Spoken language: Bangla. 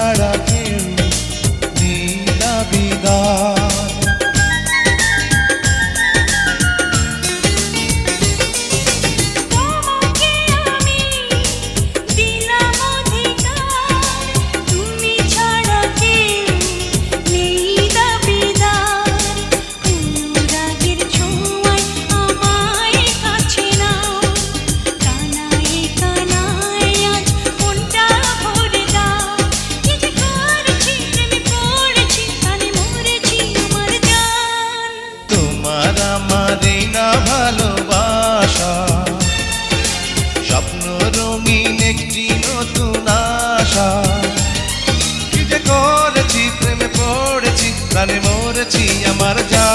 ছাড়া তোমার আমারই না ভালোবাসা। স্বপ্ন রঙিন একটি নতুন আশা। কি যে করেছি, প্রেমে পড়েছি, প্রাণে মরেছি আমার যা।